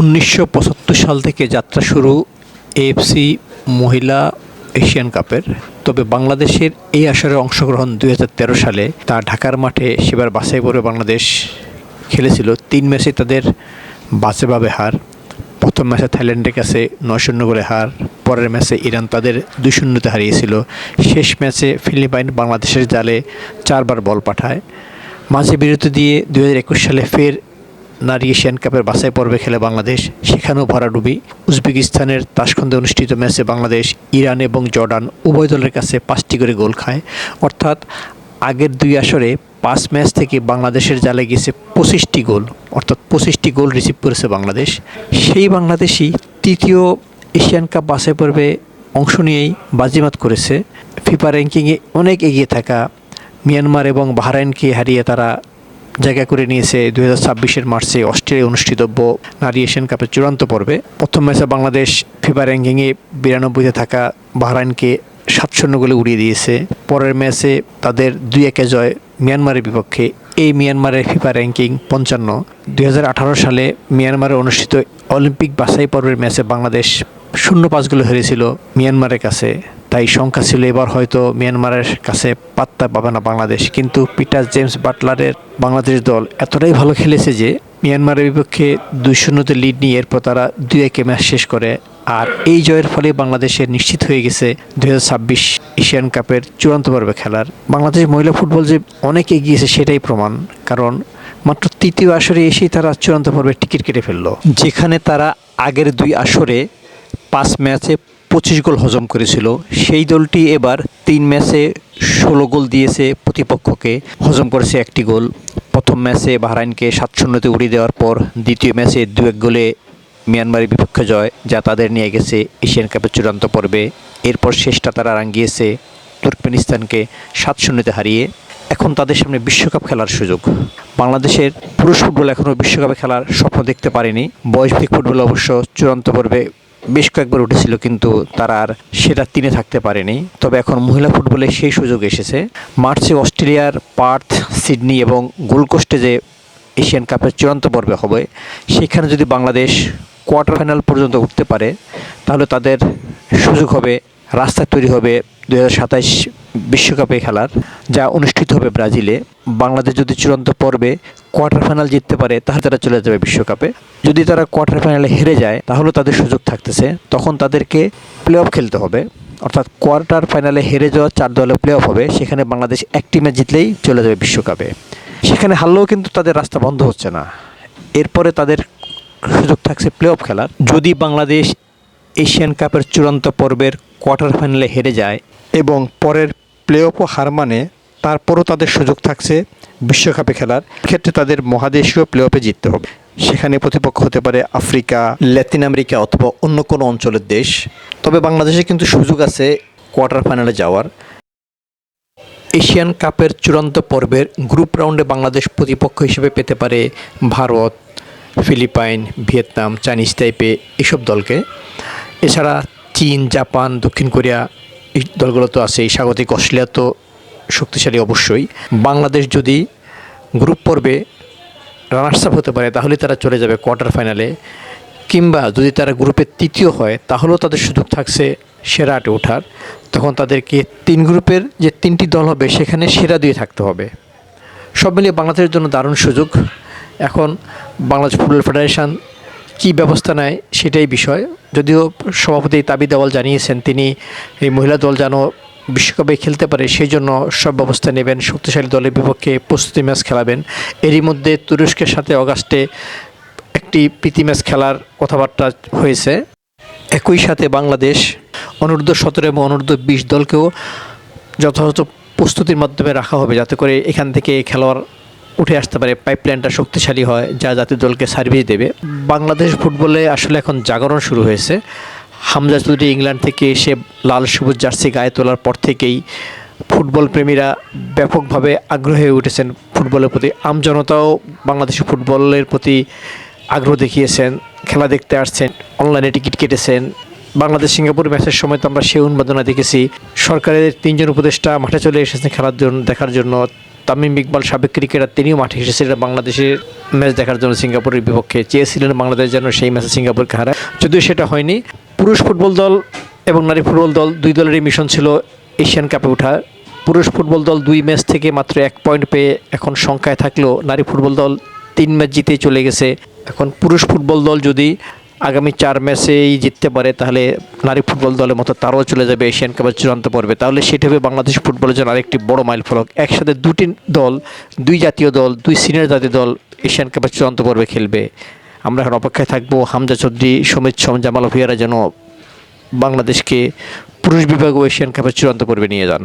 উনিশশো পঁচাত্তর সাল থেকে যাত্রা শুরু এএফসি মহিলা এশিয়ান কাপের। তবে বাংলাদেশের এই আসরে অংশগ্রহণ দুই হাজার তেরো সালে। তা ঢাকার মাঠে সেবার বাছাই করে বাংলাদেশ খেলেছিল। তিন ম্যাচে তাদের বাজেভাবে হার। প্রথম ম্যাচে থাইল্যান্ডের কাছে নয় শূন্য গোলে হার। পরের ম্যাচে ইরান তাদের দুই শূন্যতে হারিয়েছিল। শেষ ম্যাচে ফিলিপাইন বাংলাদেশের জালে চারবার বল পাঠায়। মাঝে বিরতি দিয়ে দুই হাজার একুশ সালে ফের নারী এশিয়ান কাপের বাছাই পর্বে খেলে বাংলাদেশ, সেখানেও ভরাডুবি উজবেকিস্তানের তাসখন্দে অনুষ্ঠিত ম্যাচে বাংলাদেশ, ইরান এবং জর্ডান উভয় দলের কাছে পাঁচটি করে গোল খায়। অর্থাৎ আগের দুই আসরে পাঁচ ম্যাচ থেকে বাংলাদেশের জালে গেছে পঁচিশটি গোল। অর্থাৎ পঁচিশটি গোল রিসিভ করেছে বাংলাদেশ। সেই বাংলাদেশই তৃতীয় এশিয়ান কাপ বাছাই পর্বে অংশ নিয়েই বাজিমাত করেছে। ফিফা র্যাঙ্কিংয়ে অনেক এগিয়ে থাকা মিয়ানমার এবং বাহরাইনকে হারিয়ে তারা জায়গা করে নিয়েছে দুই হাজার ছাব্বিশের মার্চে অস্ট্রেলিয়া অনুষ্ঠিতব্য নারী এশিয়ান কাপের চূড়ান্ত পর্বে। প্রথম ম্যাচে বাংলাদেশ ফিফা র্যাঙ্কিংয়ে বিরানব্বইতে থাকা বাহরাইনকে সাত শূন্য গোলে উড়িয়ে দিয়েছে। পরের ম্যাচে তাদের দুই একে জয় মিয়ানমারের বিপক্ষে। এই মিয়ানমারের ফিফা র্যাঙ্কিং পঞ্চান্ন। দুই সালে মিয়ানমারে অনুষ্ঠিত অলিম্পিক বাছাই পর্বের ম্যাচে বাংলাদেশ শূন্য পাঁচগুলো গোলে হেরেছিল মিয়ানমারের কাছে। তাই সংখ্যা ছিল এবার হয়তো মিয়ানমারের কাছে পাত্তা পাবে না বাংলাদেশ। কিন্তু পিটার জেমস বাটলারের বাংলাদেশ দল এতটাই ভালো খেলেছে যে মিয়ানমারের বিপক্ষে দুই শূন্যতে লিড নিয়ে এরপর তারা দুই একে ম্যাচ শেষ করে। আর এই জয়ের ফলে বাংলাদেশের নিশ্চিত হয়ে গেছে দুই হাজার ছাব্বিশ এশিয়ান কাপের চূড়ান্ত পর্বে খেলার। বাংলাদেশ মহিলা ফুটবল যে অনেক এগিয়েছে সেটাই প্রমাণ। কারণ মাত্র তৃতীয় আসরে এসেই তারা চূড়ান্ত পর্বে টিকিট কেটে ফেলল। যেখানে তারা আগের দুই আসরে পাঁচ ম্যাচে পঁচিশ গোল হজম করেছিল। সেই দলটি এবার তিন ম্যাচে ষোলো গোল দিয়েছে প্রতিপক্ষকে, হজম করেছে একটি গোল। প্রথম ম্যাচে বাহরাইনকে সাত শূন্যতে উড়িয়ে দেওয়ার পর দ্বিতীয় ম্যাচে দু এক গোলে মিয়ানমারের বিপক্ষে জয়, যা তাদের নিয়ে গেছে এশিয়ান কাপের চূড়ান্ত পর্বে। এরপর শেষটা তারা রাঙ্গিয়েছে তুর্কমেনিস্তানকে সাত শূন্যতে হারিয়ে। এখন তাদের সামনে বিশ্বকাপ খেলার সুযোগ। বাংলাদেশের পুরুষ ফুটবল এখনও বিশ্বকাপে খেলার স্বপ্ন দেখতে পারেনি। বয়সভিত্তিক ফুটবল অবশ্য চূড়ান্ত পর্বে বেশ কয়েকবার উঠেছিল, কিন্তু তারা আর সেটা তিনে থাকতে পারেনি। তবে এখন মহিলা ফুটবলে সেই সুযোগ এসেছে। মার্চে অস্ট্রেলিয়ার পার্থ, সিডনি এবং গোলকোস্টে যে এশিয়ান কাপের চূড়ান্ত পর্বে হবে, সেখানে যদি বাংলাদেশ কোয়ার্টার ফাইনাল পর্যন্ত উঠতে পারে, তাহলে তাদের সুযোগ হবে, রাস্তা তৈরি হবে দু বিশ্বকাপে খেলার, যা অনুষ্ঠিত হবে ব্রাজিলে। বাংলাদেশ যদি চূড়ান্ত পর্বে কোয়ার্টার ফাইনাল জিততে পারে, তাহলে তারা চলে যাবে বিশ্বকাপে। যদি তারা কোয়ার্টার ফাইনালে হেরে যায়, তাহলে তাদের সুযোগ থাকতেছে। তখন তাদেরকে প্লে অফ খেলতে হবে। অর্থাৎ কোয়ার্টার ফাইনালে হেরে যাওয়া চার দলে প্লে অফ হবে, সেখানে বাংলাদেশ এক টিমে জিতলেই চলে যাবে বিশ্বকাপে। সেখানে হারলেও কিন্তু তাদের রাস্তা বন্ধ হচ্ছে না। এরপরে তাদের সুযোগ থাকছে প্লে অফ খেলার। যদি বাংলাদেশ এশিয়ান কাপের চূড়ান্ত পর্বের কোয়ার্টার ফাইনালে হেরে যায় এবং পরের প্লে অফও হার মানে তারপরও তাদের সুযোগ থাকছে বিশ্বকাপে খেলার। ক্ষেত্রে তাদের মহাদেশীয় প্লে অফে জিততে হবে। সেখানে প্রতিপক্ষ হতে পারে আফ্রিকা, ল্যাতিন আমেরিকা অথবা অন্য কোনো অঞ্চলের দেশ। তবে বাংলাদেশে কিন্তু সুযোগ আছে কোয়ার্টার ফাইনালে যাওয়ার। এশিয়ান কাপের চূড়ান্ত পর্বের গ্রুপ রাউন্ডে বাংলাদেশ প্রতিপক্ষ হিসেবে পেতে পারে ভারত, ফিলিপাইন, ভিয়েতনাম, চাইনিজ টাইপে এসব দলকে। এছাড়া চীন, জাপান, দক্ষিণ কোরিয়া এই দলগুলো তো আছে স্বাগতিক অস্ট্রেলিয়া তো শক্তিশালী অবশ্যই। বাংলাদেশ যদি গ্রুপ পর্বে রানার্স আপ হতে পারে তাহলে তারা চলে যাবে কোয়ার্টার ফাইনালে কিংবা যদি তারা গ্রুপের তৃতীয় হয়, তাহলেও তাদের সুযোগ থাকছে সেরা আটে ওঠার। তখন তাদেরকে তিন গ্রুপের যে তিনটি দল হবে, সেখানে সেরা দিয়ে থাকতে হবে। সব মিলিয়ে বাংলাদেশের জন্য দারুণ সুযোগ। এখন বাংলাদেশ ফুটবল ফেডারেশন কী ব্যবস্থা নেয় সেটাই বিষয়। যদিও সভাপতি তাবি দেওয়াল জানিয়েছেন, তিনি এই মহিলা দল যেন বিশ্বকাপে খেলতে পারে সেই জন্য সব ব্যবস্থা নেবেন, শক্তিশালী দলের বিপক্ষে প্রস্তুতি ম্যাচ খেলাবেন। এরই মধ্যে তুরস্কের সাথে অগাস্টে একটি প্রীতি ম্যাচ খেলার কথাবার্তা হয়েছে। একই সাথে বাংলাদেশ অনূর্ধ্ব সতেরো এবং অনূর্ধ্ব বিশ দলকেও যথাযথ প্রস্তুতির মাধ্যমে রাখা হবে, যাতে করে এখান থেকে খেলোয়াড় উঠে আসতে পারে পাইপলাইনটা শক্তিশালী হয়, যা জাতীয় দলকে সার্ভিস দেবে। বাংলাদেশ ফুটবলে আসলে এখন জাগরণ শুরু হয়েছে। হামজা চৌধুরী ইংল্যান্ড থেকে এসে লাল সবুজ জার্সি গায়ে তোলার পর থেকেই ফুটবল প্রেমীরা ব্যাপকভাবে আগ্রহী হয়ে উঠেছেন ফুটবলের প্রতি। আমজনতাও বাংলাদেশের ফুটবলের প্রতি আগ্রহ দেখিয়েছেন, খেলা দেখতে আসছেন অনলাইনে টিকিট কেটেছেন। বাংলাদেশ সিঙ্গাপুর ম্যাচের সময় তো আমরা সেই উন্মাদনা দেখেছি। সরকারের তিনজন উপদেষ্টা মাঠে চলে এসেছেন খেলার জন্য দেখার জন্য। তামিম ইকবাল সাবেক ক্রিকেটার, তিনিও মাঠে এসেছিলেন বাংলাদেশের ম্যাচ দেখার জন্য সিঙ্গাপুরের বিপক্ষে। চেয়েছিলেন বাংলাদেশ যেন সেই ম্যাচে সিঙ্গাপুরকে হারায়। যদিও সেটা হয়নি। পুরুষ ফুটবল দল এবং নারী ফুটবল দল দুই দলেরই মিশন ছিল এশিয়ান কাপে ওঠা পুরুষ ফুটবল দল দুই ম্যাচ থেকে মাত্র এক পয়েন্ট পেয়ে এখন সংখ্যায় থাকলেও নারী ফুটবল দল তিন ম্যাচ জিতে চলে গেছে। এখন পুরুষ ফুটবল দল যদি আগামী চার ম্যাচেই জিততে পারে, তাহলে নারী ফুটবল দলের মতো তারাও চলে যাবে এশিয়ান কাপের চূড়ান্ত পর্বে। তাহলে সেটা হবে বাংলাদেশ ফুটবলের জন্য আরেকটি বড় মাইল ফলক। একসাথে দুটি দল, দুই জাতীয় দল, দুই সিনিয়র জাতীয় দল এশিয়ান কাপের চূড়ান্ত পর্বে খেলবে। আমরা এখন অপেক্ষায় থাকব হামজা চৌধুরী, সমিত সম, জামাল ভুইয়ারা যেন বাংলাদেশকে পুরুষ বিভাগ ও এশিয়ান কাপের চূড়ান্ত পর্বে নিয়ে যান।